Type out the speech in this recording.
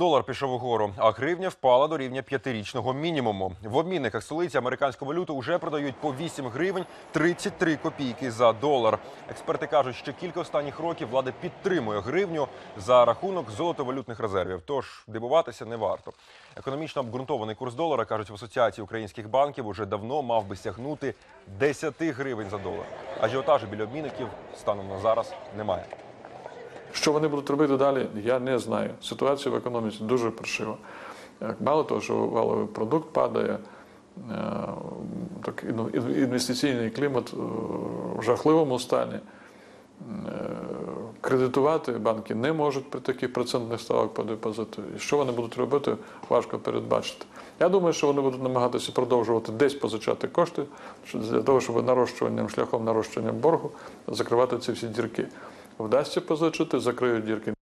Долар пішов угору, а гривня впала до рівня п'ятирічного мінімуму. В обмінниках столиці американську валюту вже продають по 8 гривень 33 копійки за долар. Експерти кажуть, що кілька останніх років влада підтримує гривню за рахунок золотовалютних резервів. Тож дивуватися не варто. Економічно обґрунтований курс долара кажуть в асоціації українських банків уже давно мав би сягнути 10 гривень за долар. Ажіотажу біля обмінників станом на зараз немає. Що вони будуть робити далі, я не знаю. Ситуація в економіці дуже паршива. Е, Мало того, що валовий продукт падає, е, так, ну, інвестиційний клімат е, в жахливому стані. Кредитувати банки не можуть при таких процентних ставок по депозиту. І що вони будуть робити, важко передбачити. Я думаю, що вони будуть намагатися продовжувати десь позичати кошти для того, щоб нарощуванням, шляхом нарощування боргу закривати ці всі дірки. Вдасться позичити, закриють дірки.